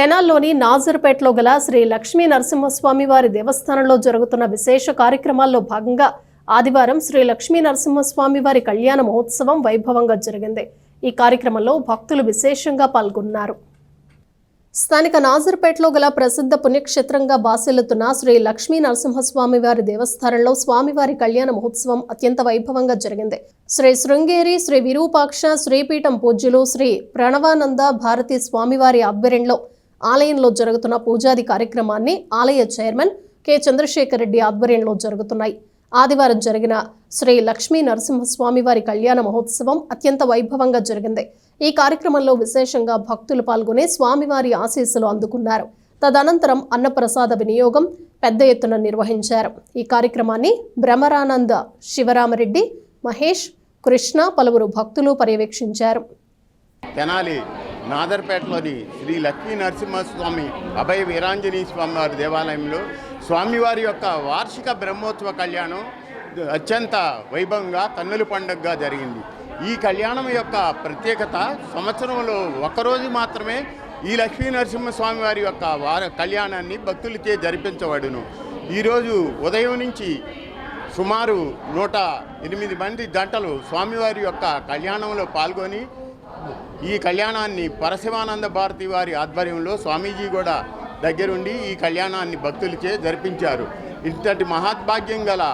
తెనాల్లోని నాజర్పేటలో గల శ్రీ లక్ష్మీ నరసింహస్వామి వారి దేవస్థానంలో జరుగుతున్న విశేష కార్యక్రమాల్లో భాగంగా ఆదివారం శ్రీ లక్ష్మీ నరసింహస్వామి వారి కళ్యాణ మహోత్సవం వైభవంగా జరిగింది. ఈ కార్యక్రమంలో భక్తులు విశేషంగా పాల్గొన్నారు. స్థానిక నాజర్పేటలో గల ప్రసిద్ధ పుణ్యక్షేత్రంగా బాసిల్లుతున్న శ్రీ లక్ష్మీ నరసింహస్వామి వారి దేవస్థానంలో స్వామివారి కళ్యాణ మహోత్సవం అత్యంత వైభవంగా జరిగింది. శ్రీ శృంగేరి శ్రీ విరూపాక్ష శ్రీపీఠం పూజ్యులు శ్రీ ప్రణవానంద భారతి స్వామివారి ఆధ్వర్యంలో ఆలయంలో జరుగుతున్న పూజాది కార్యక్రమాన్ని ఆలయ చైర్మన్ కె. చంద్రశేఖర్ రెడ్డి ఆధ్వర్యంలో జరుగుతున్నాయి. ఆదివారం జరిగిన శ్రీ లక్ష్మీ నరసింహస్వామి వారి కళ్యాణ మహోత్సవం అత్యంత వైభవంగా జరిగింది. ఈ కార్యక్రమంలో విశేషంగా భక్తులు పాల్గొని స్వామివారి ఆశీస్సులు అందుకున్నారు. తదనంతరం అన్నప్రసాద వినియోగం పెద్ద ఎత్తున నిర్వహించారు. ఈ కార్యక్రమాన్ని భ్రమరానంద శివరామరెడ్డి మహేష్ కృష్ణ పలువురు భక్తులు పర్యవేక్షించారు. తెనాలి నాదర్పేటలోని శ్రీ లక్ష్మీ నరసింహస్వామి అభయ వీరాంజనేయ స్వామి వారి దేవాలయంలో స్వామివారి యొక్క వార్షిక బ్రహ్మోత్సవ కళ్యాణం అత్యంత వైభవంగా కన్నుల పండుగగా జరిగింది. ఈ కళ్యాణం యొక్క ప్రత్యేకత సంవత్సరంలో ఒకరోజు మాత్రమే ఈ లక్ష్మీ నరసింహస్వామి వారి యొక్క వార కళ్యాణాన్ని భక్తులచే జరిపించబడును. ఈరోజు ఉదయం నుంచి సుమారు నూట ఎనిమిది మంది జంటలు స్వామివారి యొక్క కళ్యాణంలో పాల్గొని ఈ కళ్యాణాన్ని పరశివానంద భారతి వారి ఆధ్వర్యంలో స్వామీజీ కూడా దగ్గరుండి ఈ కళ్యాణాన్ని భక్తులచే జరిపించారు. ఇంతటి మహాద్భాగ్యం గల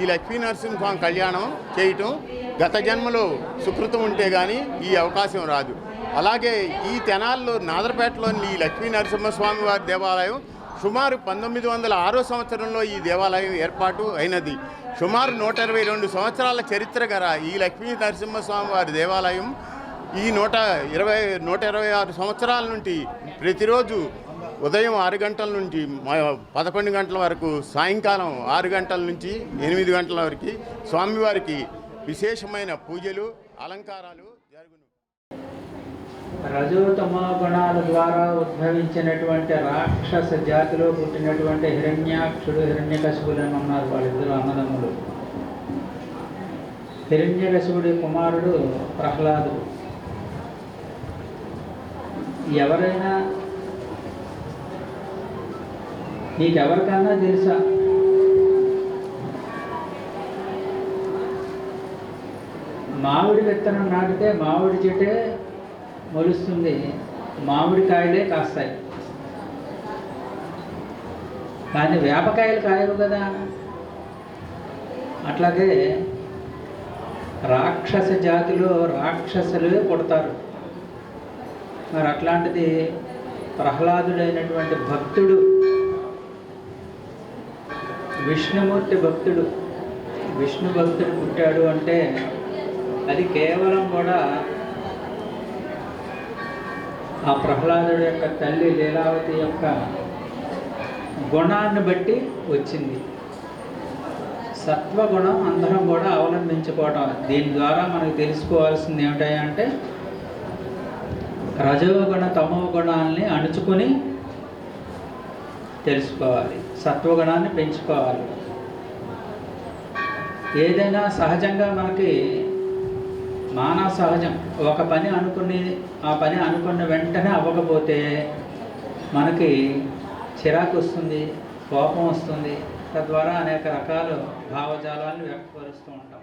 ఈ లక్ష్మీ నరసింహస్వామి కళ్యాణం చేయటం గత జన్మలో సుకృతం ఉంటే కానీ ఈ అవకాశం రాదు. అలాగే ఈ తెనాల్లో నాదరపేటలోని ఈ లక్ష్మీ నరసింహస్వామి వారి దేవాలయం సుమారు పంతొమ్మిది వందల ఆరో సంవత్సరంలో ఈ దేవాలయం ఏర్పాటు అయినది. సుమారు నూట ఇరవై రెండు సంవత్సరాల చరిత్ర గల ఈ లక్ష్మీ నరసింహస్వామి వారి దేవాలయం ఈ నూట ఇరవై నూట ఇరవై ఆరు సంవత్సరాల నుండి ప్రతిరోజు ఉదయం ఆరు గంటల నుండి పదకొండు గంటల వరకు సాయంకాలం ఆరు గంటల నుంచి ఎనిమిది గంటల వరకు స్వామివారికి విశేషమైన పూజలు అలంకారాలు జరుగును. రజోతమ గుణాల ద్వారా ఉద్భవించినటువంటి రాక్షస జాతిలో పుట్టినటువంటి హిరణ్యాక్షుడు హిరణ్యకశువులను ఉన్నారు వాళ్ళిద్దరు అన్నదమ్ములు. హిరణ్యకశువుడి కుమారుడు ప్రహ్లాదుడు. ఎవరైనా నీకెవరికన్నా తెలుసా? మామిడి విత్తనం నాటితే మామిడి చెట్టే మొలుస్తుంది. మామిడికాయలే కాస్తాయి. కానీ వేపకాయలు కాయవు కదా. అట్లాగే రాక్షస జాతిలో రాక్షసులే పుడతారు. మరి అట్లాంటిది ప్రహ్లాదుడైనటువంటి భక్తుడు విష్ణుమూర్తి భక్తుడు విష్ణు భక్తుడు పుట్టాడు అంటే అది కేవలం కూడా ఆ ప్రహ్లాదుడు యొక్క తల్లి లీలావతి యొక్క గుణాన్ని బట్టి వచ్చింది. సత్వగుణం అందరం కూడా అవలంబించుకోవటం. దీని ద్వారా మనకు తెలుసుకోవాల్సింది ఏమిటంటే రజోగుణ తమో గుణాలని అణుచుకొని తెలుసుకోవాలి. సత్వగుణాన్ని పెంచుకోవాలి. ఏదైనా సహజంగా మనకి మానవ సహజం ఒక పని అనుకుని ఆ పని అనుకున్న వెంటనే అవ్వకపోతే మనకి చిరాకు వస్తుంది కోపం వస్తుంది. తద్వారా అనేక రకాల భావజాలాన్ని వ్యక్తపరుస్తూ ఉంటాం.